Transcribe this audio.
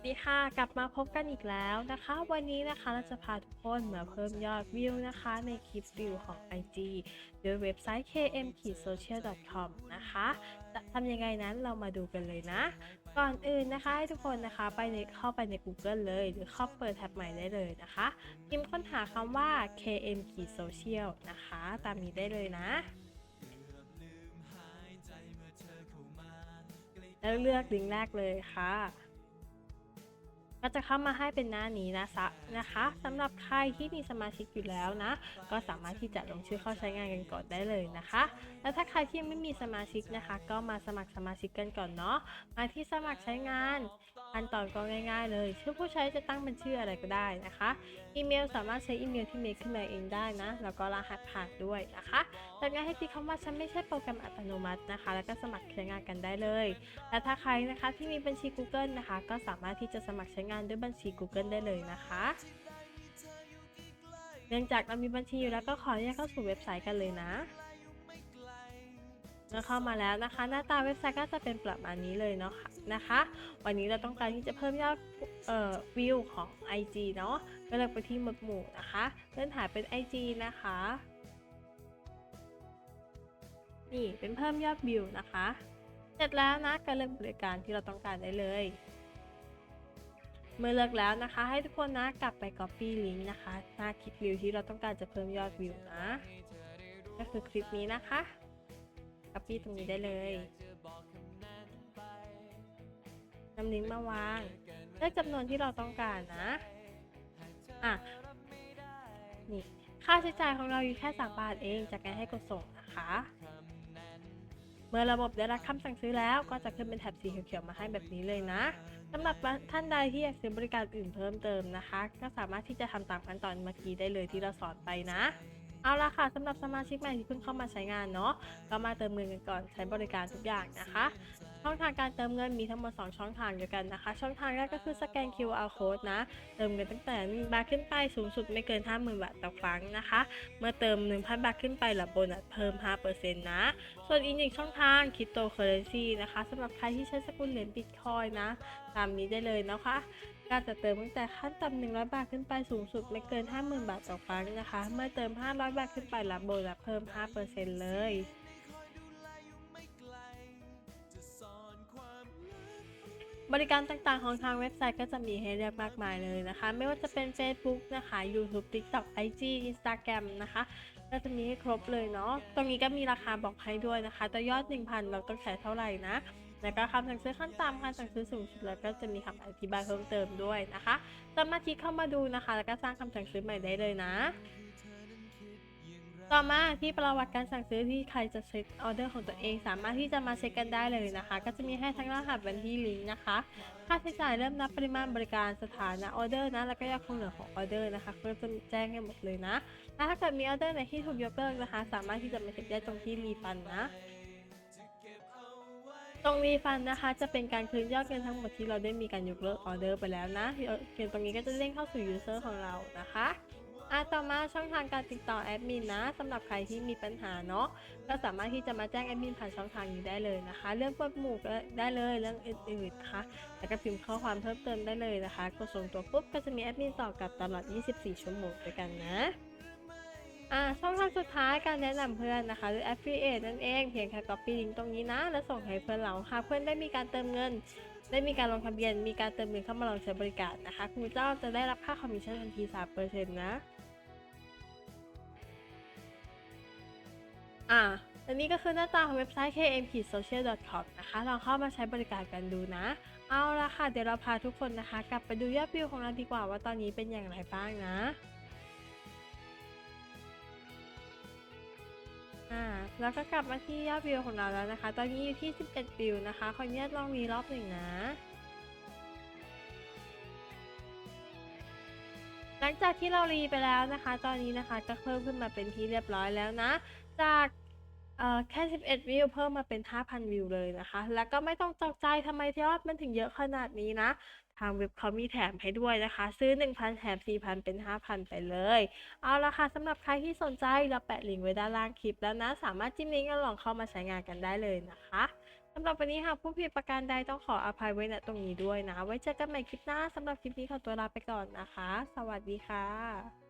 วัสดีค่ะ กลับมาพบกันอีกแล้วนะคะ วันนี้นะคะเราจะพาทุกคนมาเพิ่มยอดวิวนะคะ ในคลิปวิวของ IG โดยเว็บไซต์ km-social.com นะคะ จะทำยังไงนั้นเรามาดูกันเลยนะ ก่อนอื่นนะคะให้ทุกคนนะคะไปในเข้าไปใน Google เลย หรือเข้าเปิดแท็บใหม่ได้เลยนะคะพิมพ์ค้นหาคำว่า km-social นะคะ ตามนี้ได้เลยนะแล้วเลือกลิงก์แรกเลยค่ะ ก็จะเข้ามาให้เป็นหน้านี้นะซะนะคะสำหรับใครที่มีสมาชิกอยู่แล้วนะ ก็สามารถที่จะลงชื่อเข้าใช้งานกันก่อนได้เลยนะคะ แล้วถ้าใครที่ไม่มีสมาชิกนะคะ ก็มาสมัครสมาชิกกันก่อนเนาะมาที่สมัครใช้งานขั้นตอนก็ง่าย ๆ เลยชื่อผู้ใช้จะตั้งเป็นชื่ออะไรก็ได้นะคะ อีเมลสามารถใช้อีเมลที่เมคขึ้นมาเองได้นะ แล้วก็รหัสผ่านด้วยนะคะจากนั้นให้ที่คำว่าฉันไม่ใช่โปรแกรมอัตโนมัตินะคะ แล้วก็สมัครใช้งานกันได้เลย และถ้าใครนะคะที่มีบัญชี Google นะคะ ก็สามารถที่จะสมัครใช้งานด้วยบัญชี Google ได้เลยนะคะ เนื่องจากเรามีบัญชีอยู่แล้วก็ขออนุญาตเข้าสู่เว็บไซต์กันเลยนะเมื่อเข้ามาแล้วนะคะ หน้าตาเว็บไซต์ก็จะเป็นประมาณนี้เลยเนาะนะคะ วันนี้เราต้องการที่จะเพิ่มยอดเอ่อวิวของ IG เนาะก็เลยไปที่หมวดหมู่นะคะเลื่อนหาเป็น IG นะคะ นี่เป็นเพิ่มยอดวิวนะคะ เสร็จแล้วนะก็เลือกบริการที่เราต้องการได้เลย เมื่อเลือกแล้วนะคะ ให้ทุกคนนะกลับไป Copy ลิงก์นะคะหน้าคลิปวิวที่เราต้องการจะเพิ่มยอดวิวนะ ก็คือคลิปนี้นะคะ Copy ตรงนี้ได้เลยนำลิงก์มาวางเลือกจำนวนที่เราต้องการนะ อะ นี่ ค่าใช้จ่ายของเราอยู่แค่3บาทเองจากการให้กดส่งนะคะ เมื่อระบบได้รับคำสั่งซื้อแล้วก็จะขึ้นเป็นแถบสีเขียวๆมาให้แบบนี้เลยนะ สำหรับท่านใดที่อยากซื้อบริการอื่นเพิ่มเติมนะคะ ก็สามารถที่จะทำตามขั้นตอนเมื่อกี้ได้เลยที่เราสอนไปนะ เอาละค่ะสำหรับสมาชิกใหม่ที่เพิ่งเข้ามาใช้งานเนาะก็มาเติมเงินกันก่อนใช้บริการทุกอย่างนะคะ ช่องทางการเติมเงินมีทั้งหมด 2 ช่องทางเดียวกันนะคะ ช่องทางแรกก็คือสแกน QR code นะ เติมเงินตั้งแต่1บาทขึ้นไปสูงสุดไม่เกิน 50,000 บาทต่อครั้งนะคะ เมื่อเติม 1,000 บาทขึ้นไปรับโบนัสเพิ่ม 5%นะ ส่วนอีกหนึ่งช่องทางคริปโตเคอเรนซีนะคะสำหรับใครที่ใช้สกุลเหรียญบิตคอยนะ ตามนี้ได้เลยนะคะ การจะเติมตั้งแต่ขั้นต่ำ100 บาทขึ้นไปสูงสุดไม่เกิน 50,000 บาทต่อครั้งนะคะ เมื่อเติม 500 บาทขึ้นไปรับโบนัสเพิ่ม 5%เลยบริการต่างๆของทางเว็บไซต์ก็จะมีให้เลือกมากมายเลยนะคะ ไม่ว่าจะเป็น Facebook นะคะ YouTube TikTok IG Instagram นะคะ ก็จะมีให้ครบเลยเนาะ ตรงนี้ก็มีราคาบอกให้ด้วยนะคะ แต่ยอด 1,000 เราต้องใช้เท่าไหร่นะ แล้วก็คำสั่งซื้อขั้นต่ำคำสั่งซื้อสูงสุดแล้วก็จะมีคำอธิบายเพิ่มเติมด้วยนะคะสามารถที่เข้ามาดูนะคะ แล้วก็สร้างคำสั่งซื้อใหม่ได้เลยนะ ต่อมาที่ประวัติการสั่งซื้อที่ใครจะเช็คออเดอร์ของตัวเอง สามารถที่จะมาเช็คกันได้เลยนะคะ ก็จะมีให้ทั้งรหัสบัญชีลิงก์นะคะ ค่าใช้จ่ายเริ่มนับปริมาณบริการสถานะออเดอร์นะ แล้วก็ยอดคงเหลือของออเดอร์นะคะก็จะแจ้งให้หมดเลยนะและถ้าเกิดมีออเดอร์ไหนที่ถูกยกเลิกนะคะ สามารถที่จะมาเช็คได้ตรงที่รีฟันนะ ตรงรีฟันนะคะ จะเป็นการคืนยอดเงินทั้งหมดที่เราได้มีการยกเลิกออเดอร์ไปแล้วนะเงินตรงนี้ก็จะเด้งเข้าสู่ยูเซอร์ของเรานะคะอะต่อมาช่องทางการติดต่อแอดมินนะสำหรับใครที่มีปัญหาเนาะก็สามารถที่จะมาแจ้งแอดมินผ่านช่องทางนี้ได้เลยนะคะ เรื่องกดหมู่ก็ได้เลยเรื่องอื่นๆนะคะแล้วก็พิมพ์ข้อความเพิ่มเติมได้เลยนะคะกดส่งตัวปุ๊บก็จะมีแอดมินตอบกลับตลอด 24 ชั่วโมงด้วยกันนะ สุดท้ายการแนะนำเพื่อนนะคะ หรือ affiliate นั่นเอง เพียงแค่ copy ลิงก์ตรงนี้นะ แล้วส่งให้เพื่อนเราหากเพื่อนได้มีการเติมเงิน ได้มีการลงทะเบียน มีการเติมเงินเข้ามาลองใช้บริการนะคะ คุณเจ้าจะได้รับค่าคอมมิชชั่นทันที 3%นะ อ่าอันนี้ก็คือหน้าตาของเว็บไซต์ km-social.com นะคะ ลองเข้ามาใช้บริการกันดูนะ เอาละค่ะ เดี๋ยวเราพาทุกคนนะคะ กลับไปดูยอดวิวของเราดีกว่าว่าตอนนี้เป็นอย่างไรบ้างนะ แล้วก็กลับมาที่ยอดวิวของเราแล้วนะคะ ตอนนี้อยู่ที่ 11 วิวนะคะ ขออนุญาตลองรีรอบหนึ่งนะ หลังจากที่เรารีไปแล้วนะคะ ตอนนี้นะคะก็เพิ่มขึ้นมาเป็นที่เรียบร้อยแล้วนะ จากเอ่อแค่ 11 วิวเพิ่มมาเป็น 5,000 วิวเลยนะคะ แล้วก็ไม่ต้องตกใจทำไมยอดมันถึงเยอะขนาดนี้นะ ทางเว็บเขามีแถมให้ด้วยนะคะ ซื้อ 1,000 แถม 4,000 เป็น 5,000 ไปเลย เอาละค่ะสำหรับใครที่สนใจเราแปะลิงก์ไว้ด้านล่างคลิปแล้วนะ สามารถจิ้มลิงก์แล้วลองเข้ามาใช้งานกันได้เลยนะคะสำหรับวันนี้ค่ะผู้ผิดประการใดต้องขออภัยไว้ณตรงนี้ด้วยนะ ไว้เจอกันใหม่คลิปหน้าสำหรับคลิปนี้ขอตัวลาไปก่อนนะคะ สวัสดีค่ะ